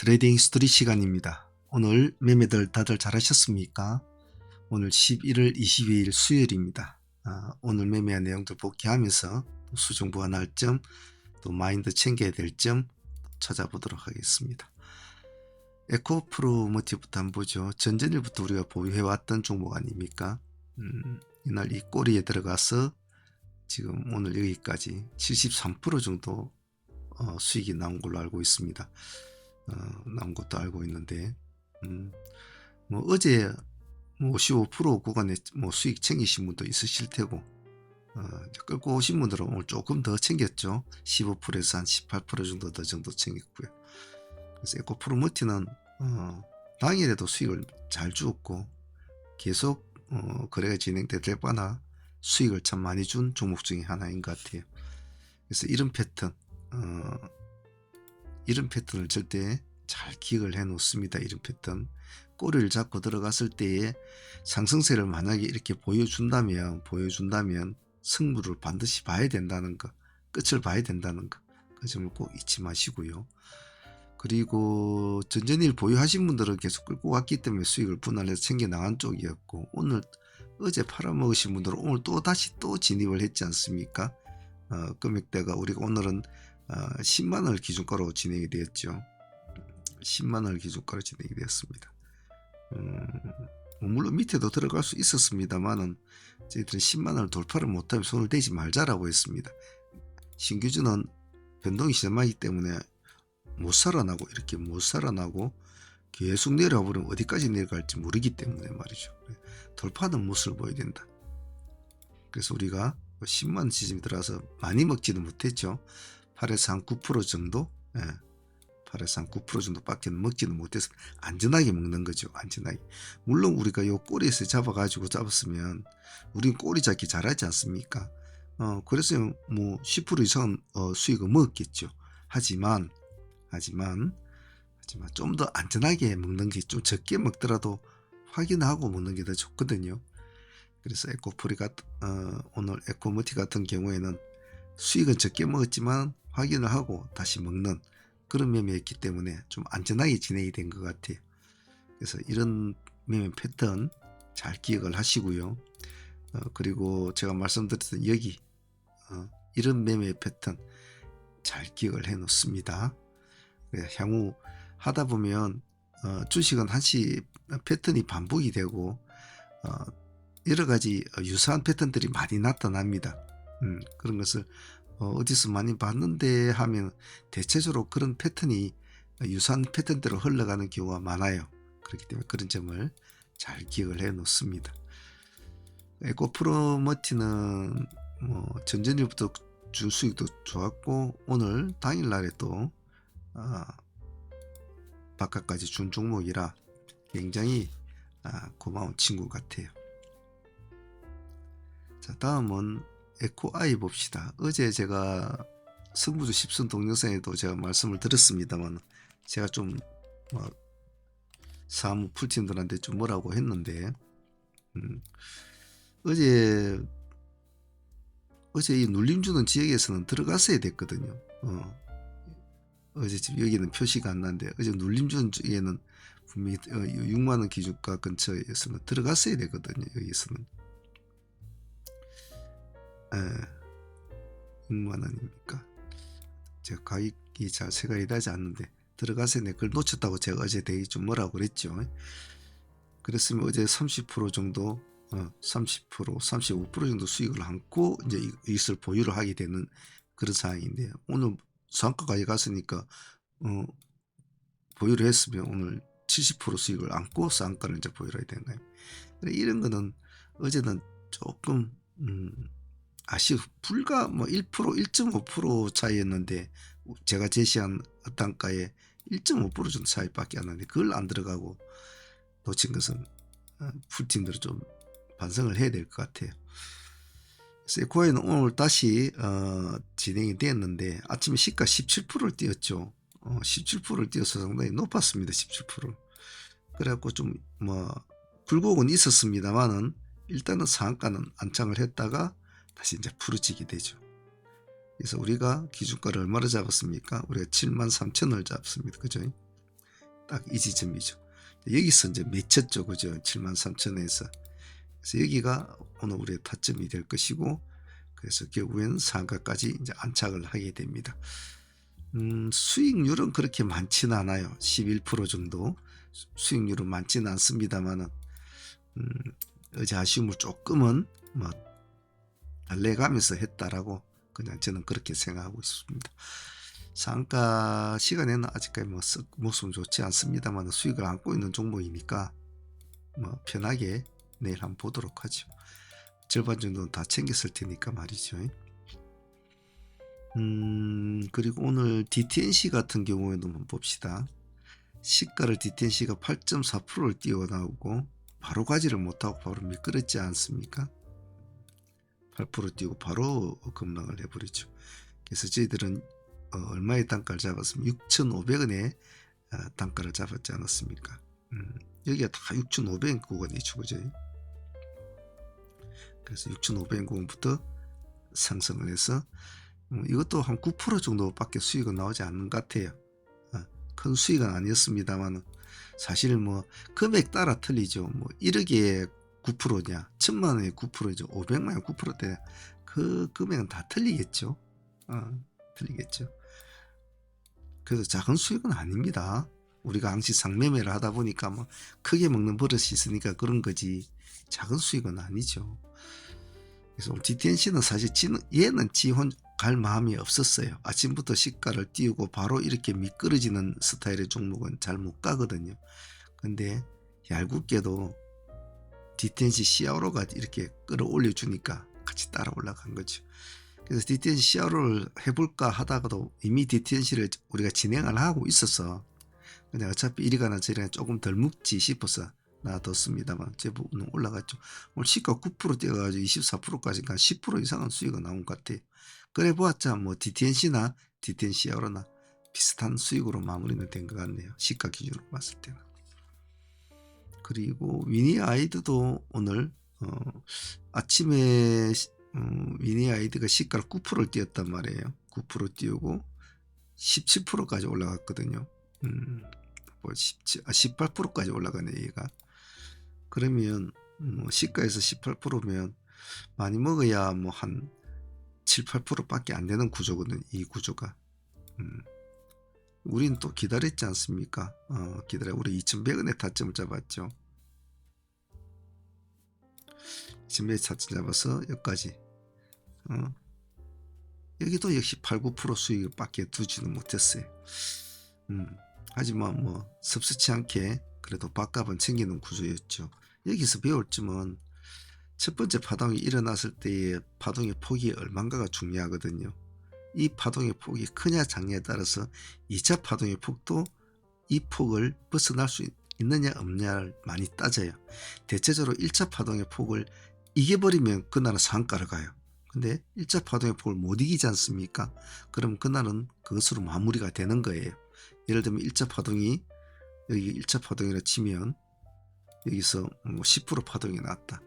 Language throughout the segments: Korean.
트레이딩 스토리 시간입니다. 오늘 매매들 다들 잘하셨습니까? 오늘 11월 22일 수요일입니다. 아, 오늘 매매한 내용들 복귀하면서 또 수정 보완할 점, 또 마인드 챙겨야 될 점 찾아보도록 하겠습니다. 에코프로 모티브부터 한번 보죠. 전전일부터 우리가 보유해왔던 종목 아닙니까? 음, 이날 이 꼬리에 들어가서 지금 오늘 여기까지 73% 정도 어, 수익이 나온 걸로 알고 있습니다. 어, 나온 것도 알고 있는데, 음, 뭐 어제 뭐55% 구간에 뭐 수익 챙기신 분도 있으실 테고, 어, 끌고 오신 분들은 오늘 조금 더 챙겼죠. 15%에서 한 18% 정도 더 정도 챙겼고요. 그래서 에코프로머티는 어, 당일에도 수익을 잘 주었고 계속 어, 거래가 진행될 바나 수익을 참 많이 준 종목 중에 하나인 것 같아요. 그래서 이런 패턴, 어, 이런 패턴을 절대 잘 기억을 해 놓습니다. 이런 패턴. 꼬리를 잡고 들어갔을 때에 상승세를 만약에 이렇게 보여준다면, 보여준다면 승부를 반드시 봐야 된다는 거, 끝을 봐야 된다는 거, 그 점을 꼭 잊지 마시고요. 그리고 전전일 보유하신 분들은 계속 끌고 갔기 때문에 수익을 분할해서 챙겨 나간 쪽이었고, 오늘 어제 팔아먹으신 분들은 오늘 또 다시 또 진입을 했지 않습니까? 어, 금액대가 우리가 오늘은 어, 10만 원을 기준가로 진행이 되었죠. 10만 원을 기준가로 진행이 되었습니다. 음, 뭐 물론 밑에도 들어갈 수 있었습니다만은 저희들은 10만 원을 돌파를 못하면 손을 대지 말자라고 했습니다. 신규주는 변동이 심하기 때문에 못 살아나고 이렇게 못 살아나고 계속 내려와 버리면 어디까지 내려갈지 모르기 때문에 말이죠. 돌파는 못을 보여야 된다. 그래서 우리가 10만 원 지점에 들어가서 많이 먹지는 못했죠. 8에서 한 9% 정도, 예. 8에서 한 9% 정도밖에 먹지는 못해서 안전하게 먹는 거죠. 안전하게. 물론 우리가 요 꼬리에서 잡아가지고 잡았으면 우린 꼬리 잡기 잘하지 않습니까? 어, 그래서 뭐 10% 이상 어, 수익을 먹었겠죠. 하지만, 하지만, 하지만 좀 더 안전하게 먹는 게 좀 적게 먹더라도 확인하고 먹는 게 더 좋거든요. 그래서 에코프리 같 어, 오늘 에코모티 같은 경우에는 수익은 적게 먹었지만 확인을 하고 다시 먹는 그런 매매였기 때문에 좀 안전하게 진행이 된 것 같아요. 그래서 이런 매매 패턴 잘 기억을 하시고요. 어, 그리고 제가 말씀드렸던 여기 어, 이런 매매 패턴 잘 기억을 해 놓습니다. 향후 하다 보면 어, 주식은 한시 패턴이 반복이 되고 어, 여러 가지 유사한 패턴들이 많이 나타납니다. 음, 그런 것을 어, 디서 많이 봤는데 하면 대체적으로 그런 패턴이 유사한 패턴대로 흘러가는 경우가 많아요. 그렇기 때문에 그런 점을 잘 기억을 해 놓습니다. 에코프로 머티는 뭐 전전일부터 주 수익도 좋았고 오늘 당일날에 또 어, 바깥까지 준 종목이라 굉장히 아, 고마운 친구 같아요. 자 다음은 에코아이 봅시다. 어제 제가 승부주 10선 동영상에도 제가 말씀을 드렸습니다만 제가 좀 뭐, 사무 풀팀들한테 좀 뭐라고 했는데 음, 어제 어제 이 눌림 주는 지역에서는 들어갔어야 됐거든요. 어, 어제 지금 여기는 표시가 안 나는데 어제 눌림 주는 지역에는 분명히 6만 원 기준가 근처에서는 들어갔어야 되거든요. 여기서는. 예, 6만 원입니까? 제가 가입이 잘 생각이 나지 않는데 들어가서 내 그걸 놓쳤다고 제가 어제 되게 좀 뭐라고 그랬죠. 그랬으면 어제 30% 정도, 어, 30%, 35% 정도 수익을 안고 이제 이- 이것을 보유를 하게 되는 그런 상황인데 오늘 상가까지 갔으니까 어, 보유를 했으면 오늘 70% 수익을 안고 상가를 이제 보유를 해야 되는 거예요. 이런 거는 어제는 조금 음, 아쉬 불과 뭐 1% 1.5% 차이였는데 제가 제시한 단가에 1.5% 정도 차이밖에 안 나는데 그걸 안 들어가고 놓친 것은 어, 풀팀들은 좀 반성을 해야 될 것 같아요. 세코아는 오늘 다시 어, 진행이 되었는데 아침에 시가 17%를 뛰었죠. 어, 17%를 뛰어서 상당히 높았습니다. 17%. 그래갖고 좀 뭐 굴곡은 있었습니다만은 일단은 상한가는 안착을 했다가 다시 이제 풀어지게 되죠. 그래서 우리가 기준가를 얼마로 잡았습니까? 우리가 7만 3천을 잡습니다. 그죠? 딱 이 지점이죠. 여기서 이제 맺혔죠. 그죠? 73,000원에서. 그래서 여기가 오늘 우리의 타점이 될 것이고 그래서 결국엔 상가까지 이제 안착을 하게 됩니다. 음, 수익률은 그렇게 많지는 않아요. 11% 정도 수- 수익률은 많지는 않습니다만은 음, 어제 아쉬움을 조금은 뭐 달래가면서 했다라고 그냥 저는 그렇게 생각하고 있습니다. 상가 시간에는 아직까지 뭐 썩 모습은 좋지 않습니다만 수익을 안고 있는 종목이니까 뭐 편하게 내일 한번 보도록 하죠. 절반 정도는 다 챙겼을 테니까 말이죠. 음 그리고 오늘 DTNC 같은 경우에도 한번 봅시다. 시가를 DTNC가 8.4%를 뛰어 나오고 바로 가지를 못하고 바로 미끄럽지 않습니까? 8% 뛰고 바로 급락을 해버리죠. 그래서 저희들은 어, 얼마의 단가를 잡았으면 6,500원에 어, 단가를 잡았지 않았습니까? 음, 여기가 다 6,500원 구간이죠, 그죠? 그래서 6,500원 구간부터 상승을 해서 음, 이것도 한 9% 정도밖에 수익은 나오지 않는 것 같아요. 어, 큰 수익은 아니었습니다만 사실 뭐 금액 따라 틀리죠. 뭐 1억에 9%냐, 1000만 원에 9%죠, 500만 원 9%대 그 금액은 다 틀리겠죠. 어, 틀리겠죠. 그래서 작은 수익은 아닙니다. 우리가 항시 상매매를 하다 보니까 뭐 크게 먹는 버릇이 있으니까 그런 거지 작은 수익은 아니죠. 그래서 DTNC는 사실 얘는 지혼 갈 마음이 없었어요. 아침부터 시가를 띄우고 바로 이렇게 미끄러지는 스타일의 종목은 잘 못 가거든요. 근데 얄궂게도 DTNC 시아로가 이렇게 끌어올려 주니까 같이 따라 올라간 거죠. 그래서 DTNC 시아로를 해볼까 하다가도 이미 DTNC를 우리가 진행을 하고 있어서 근데 어차피 이리가나 저리가나 조금 덜 묵지 싶어서 놔뒀습니다만 제부는 올라갔죠. 오늘 시가 9% 뛰어가지고 24%까지가 10% 이상은 수익이 나온 것 같아요. 그래 보았자 뭐 DTNC나 DTNC야로나 비슷한 수익으로 마무리는 된 것 같네요. 시가 기준으로 봤을 때는. 그리고 위니 아이드도 오늘 어, 아침에 시- 어, 위니 아이드가 시가를 9%를 뛰었단 말이에요. 9% 뛰고 17%까지 올라갔거든요. 음, 뭐 17, 아, 18%까지 올라가네 얘가. 그러면 뭐 시가에서 18%면 많이 먹어야 뭐 한 7, 8%밖에 안 되는 구조거든 이 구조가. 음. 우린 또 기다렸지 않습니까? 어, 기다려 우리 2,100원에 타점을 잡았죠. 2,100에 타점 잡아서 여기까지. 어. 여기도 역시 8, 9% 수익밖에 두지는 못했어요. 음. 하지만 뭐 섭섭치 않게 그래도 밥값은 챙기는 구조였죠. 여기서 배울 점은 첫 번째 파동이 일어났을 때의 파동의 폭이 얼만가가 중요하거든요. 이 파동의 폭이 크냐 작냐에 따라서 2차 파동의 폭도 이 폭을 벗어날 수 있느냐 없느냐를 많이 따져요. 대체적으로 1차 파동의 폭을 이겨버리면 그날은 상가를 가요. 근데 1차 파동의 폭을 못 이기지 않습니까? 그럼 그날은 그것으로 마무리가 되는 거예요. 예를 들면 1차 파동이 여기 1차 파동이라 치면 여기서 뭐 10% 파동이 났다.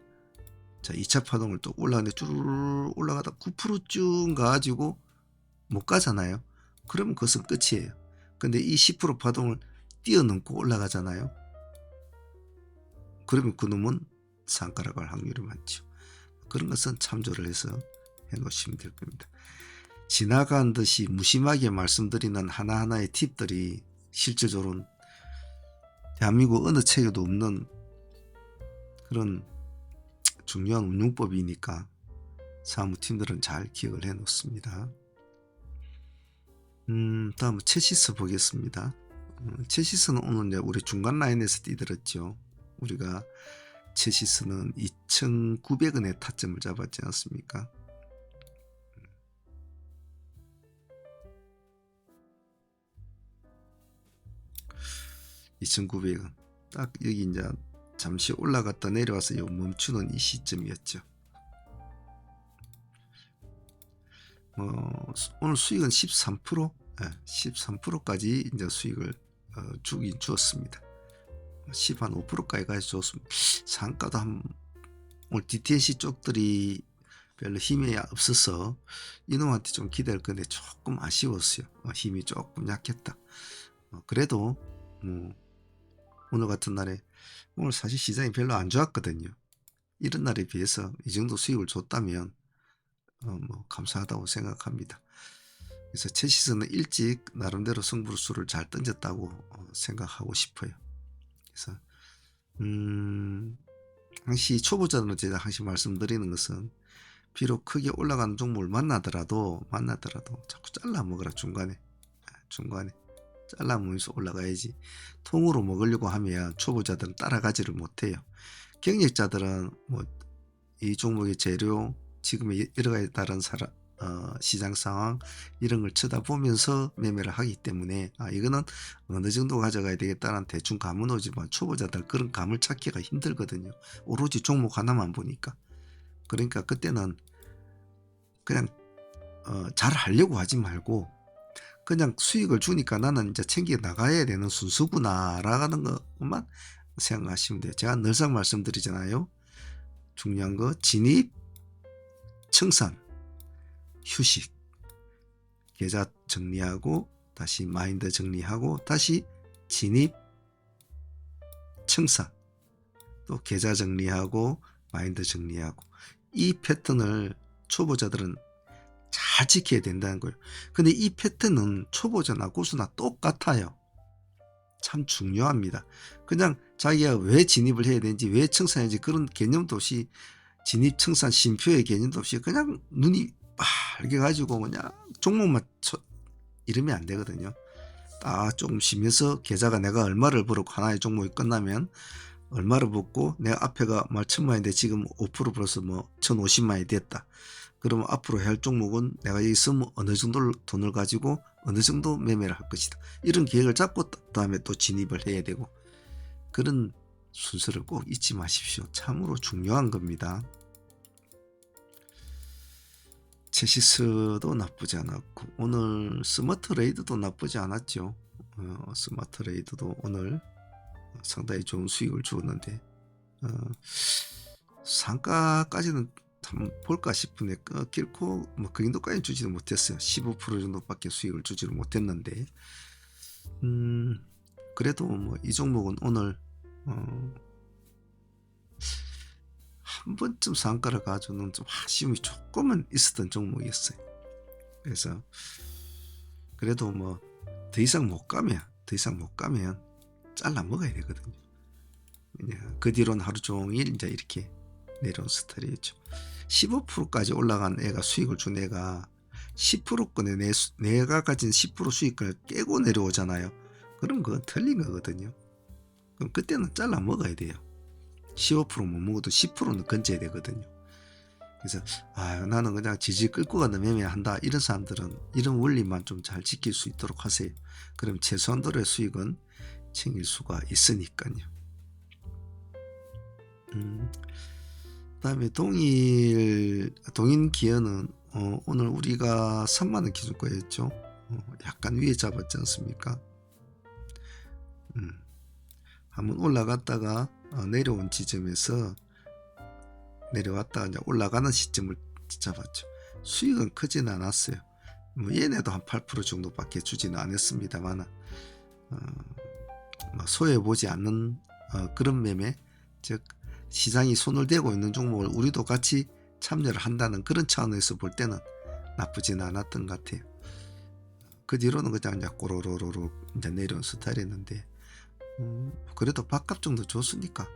자, 2차 파동을 또 올라가는데 쭉 올라가다 9%쭉 가가지고 못 가잖아요. 그러면 그것은 끝이에요. 근데 이 10% 파동을 뛰어넘고 올라가잖아요. 그러면 그 놈은 상가라 갈 확률이 많죠. 그런 것은 참조를 해서 해 놓으시면 될 겁니다. 지나간 듯이 무심하게 말씀드리는 하나하나의 팁들이 실질적으로는 대한민국 어느 책에도 없는 그런 중요한 운용법이니까 사무팀들은 잘 기억을 해 놓습니다. 음, 다음 체시스 보겠습니다. 음, 체시스는 오늘 이제 우리 중간 라인에서 뛰들었죠. 우리가 체시스는 2,900원에 타점을 잡았지 않습니까? 2,900원. 딱 여기 이제 잠시 올라갔다 내려와서 요 멈추는 이 시점이었죠. 어, 수- 오늘 수익은 13%, 예, 13%까지 이제 수익을 어, 주긴 주었습니다. 10한 5%까지 가서 줬습니다. 상가도 한 오늘 DTNC 쪽들이 별로 힘이 없어서 이놈한테 좀 기대할 건데 조금 아쉬웠어요. 어, 힘이 조금 약했다. 어, 그래도 뭐 오늘 같은 날에 오늘 사실 시장이 별로 안 좋았거든요. 이런 날에 비해서 이 정도 수익을 줬다면 어, 뭐 감사하다고 생각합니다. 그래서 채시스는 일찍 나름대로 승부수를 잘 던졌다고 어, 생각하고 싶어요. 그래서 음, 항시 초보자들은 제가 항시 말씀드리는 것은 비록 크게 올라가는 종목을 만나더라도 만나더라도 자꾸 잘라 먹으라 중간에 아, 중간에 잘라 먹으면서 올라가야지 통으로 먹으려고 하면 초보자들은 따라가지를 못해요. 경력자들은 뭐 이 종목의 재료 지금의 여러 가지 다른 사람 어, 시장 상황 이런 걸 쳐다보면서 매매를 하기 때문에 아 이거는 어느 정도 가져가야 되겠다는 대충 감은 오지만 초보자들 그런 감을 찾기가 힘들거든요. 오로지 종목 하나만 보니까 그러니까 그때는 그냥 어, 잘 하려고 하지 말고 그냥 수익을 주니까 나는 이제 챙겨 나가야 되는 순수구나라는 것만 생각하시면 돼요. 제가 늘상 말씀드리잖아요. 중요한 거 진입, 청산, 휴식, 계좌 정리하고 다시 마인드 정리하고 다시 진입, 청산, 또 계좌 정리하고 마인드 정리하고 이 패턴을 초보자들은 잘 지켜야 된다는 거예요. 근데 이 패턴은 초보자나 고수나 똑같아요. 참 중요합니다. 그냥 자기가 왜 진입을 해야 되는지 왜 청산해야지 그런 개념도 없이 진입 청산 심표의 개념도 없이 그냥 눈이 빨개 가지고 그냥 종목만 쳐 이러면 안 되거든요. 딱 조금 쉬면서 계좌가 내가 얼마를 벌었고 하나의 종목이 끝나면 얼마를 벌고 내가 앞에가 말 천만인데 지금 5% 벌어서 뭐 1,050만이 됐다. 그러면 앞으로 해야 할 종목은 내가 여기 있으면 어느 정도 돈을 가지고 어느 정도 매매를 할 것이다. 이런 계획을 잡고 다음에 또 진입을 해야 되고 그런 순서를 꼭 잊지 마십시오. 참으로 중요한 겁니다. 체시스도 나쁘지 않았고 오늘 스마트 레이드도 나쁘지 않았죠. 어, 스마트 레이드도 오늘 상당히 좋은 수익을 주었는데 어, 상가까지는 볼까 싶은데 어, 결코 뭐그 정도까지 주지는 못했어요. 15% 정도밖에 수익을 주지를 못했는데 음 그래도 뭐 이 종목은 오늘 어, 한 번쯤 상가를 가지고는 좀 아쉬움이 조금은 있었던 종목이었어요. 그래서 그래도 뭐 더 이상 못 가면 더 이상 못 가면 잘라 먹어야 되거든요. 그냥 그 뒤로는 하루 종일 이제 이렇게 내려온 스타일이었죠. 15%까지 올라간 애가 수익을 준 애가 10%권의 내, 내가 가진 10% 수익을 깨고 내려오잖아요. 그럼 그건 틀린 거거든요. 그럼 그때는 잘라 먹어야 돼요. 15%못 먹어도 10%는 건져야 되거든요. 그래서 아 나는 그냥 지지 끌고 가는 매매한다 이런 사람들은 이런 원리만 좀 잘 지킬 수 있도록 하세요. 그럼 최소한도의 수익은 챙길 수가 있으니까요. 음, 그다음에 동일 동인 기어는 어, 오늘 우리가 3만 원 기준가였죠. 어, 약간 위에 잡았지 않습니까? 음, 한번 올라갔다가 어, 내려온 지점에서 내려왔다가 올라가는 시점을 잡았죠. 수익은 크진 않았어요. 뭐 얘네도 한 8% 정도밖에 주지는 않았습니다만 어, 뭐 소외 보지 않는 어, 그런 매매, 즉 시장이 손을 대고 있는 종목을 우리도 같이 참여를 한다는 그런 차원에서 볼 때는 나쁘진 않았던 것 같아요. 그 뒤로는 그냥 꼬로로로로 이제 내려온 스타일이었는데 음, 그래도 밥값 정도 줬으니까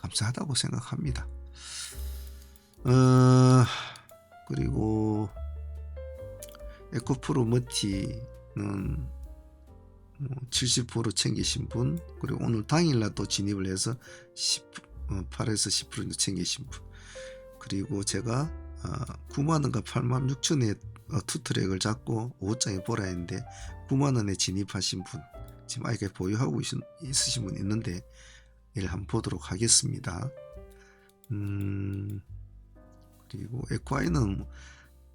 감사하다고 생각합니다. 어, 그리고 에코프로 머티는 70% 챙기신 분 그리고 오늘 당일날 또 진입을 해서 10, 어, 8에서 10% 정도 챙기신 분 그리고 제가 어, 9만원과 8만 6천에 어, 투트랙을 잡고 5장에 보라 했는데 9만원에 진입하신 분 지금 아이가 보유하고 있, 있으신 분 있는데 이를 한번 보도록 하겠습니다 음, 그리고 에콰이는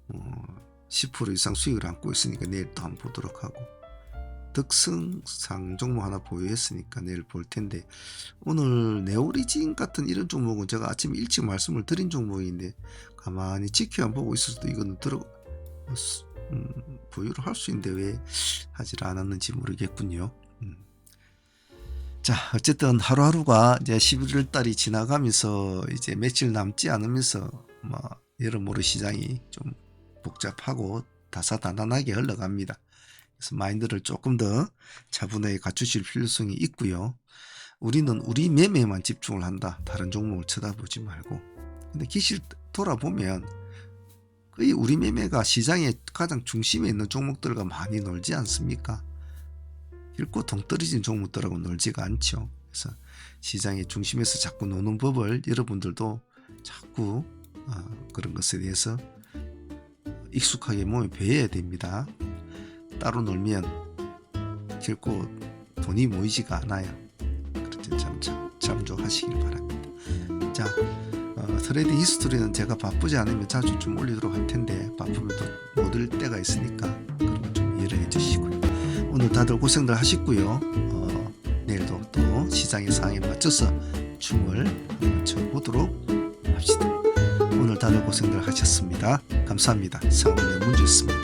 뭐, 10% 이상 수익을 안고 있으니까 내일 또 한번 보도록 하고 덕승상 종목 하나 보유했으니까 내일 볼 텐데 오늘 네오리진 같은 이런 종목은 제가 아침 일찍 말씀을 드린 종목인데 가만히 지켜 안 보고 있어도 이거는 들어 음, 보유를 할 수 있는데 왜 하질 않았는지 모르겠군요. 음. 자, 어쨌든 하루하루가 이제 11월 달이 지나가면서 이제 며칠 남지 않으면서 뭐 여러모로 시장이 좀 복잡하고 다사다난하게 흘러갑니다. 그래서 마인드를 조금 더 차분하게 갖추실 필요성이 있고요. 우리는 우리 매매만 집중을 한다. 다른 종목을 쳐다보지 말고. 근데 기실 돌아보면 거의 우리 매매가 시장의 가장 중심에 있는 종목들과 많이 놀지 않습니까? 길고 동떨어진 종목들하고 놀지가 않죠. 그래서 시장의 중심에서 자꾸 노는 법을 여러분들도 자꾸 어, 그런 것에 대해서 익숙하게 몸에 배워야 됩니다. 따로 놀면 결코 돈이 모이지가 않아요. 그렇죠. 참, 참 참조하시길 바랍니다. 자, 어, 트레이딩 히스토리는 제가 바쁘지 않으면 자주 좀 올리도록 할 텐데 바쁘면 또 못 올 때가 있으니까 그런 거좀 이해를 해주시고요. 오늘 다들 고생들 하셨고요. 어, 내일도 또 시장의 상황에 맞춰서 춤을 춰보도록 합시다. 오늘 다들 고생들 하셨습니다. 감사합니다. 상훈의 문주였습니다.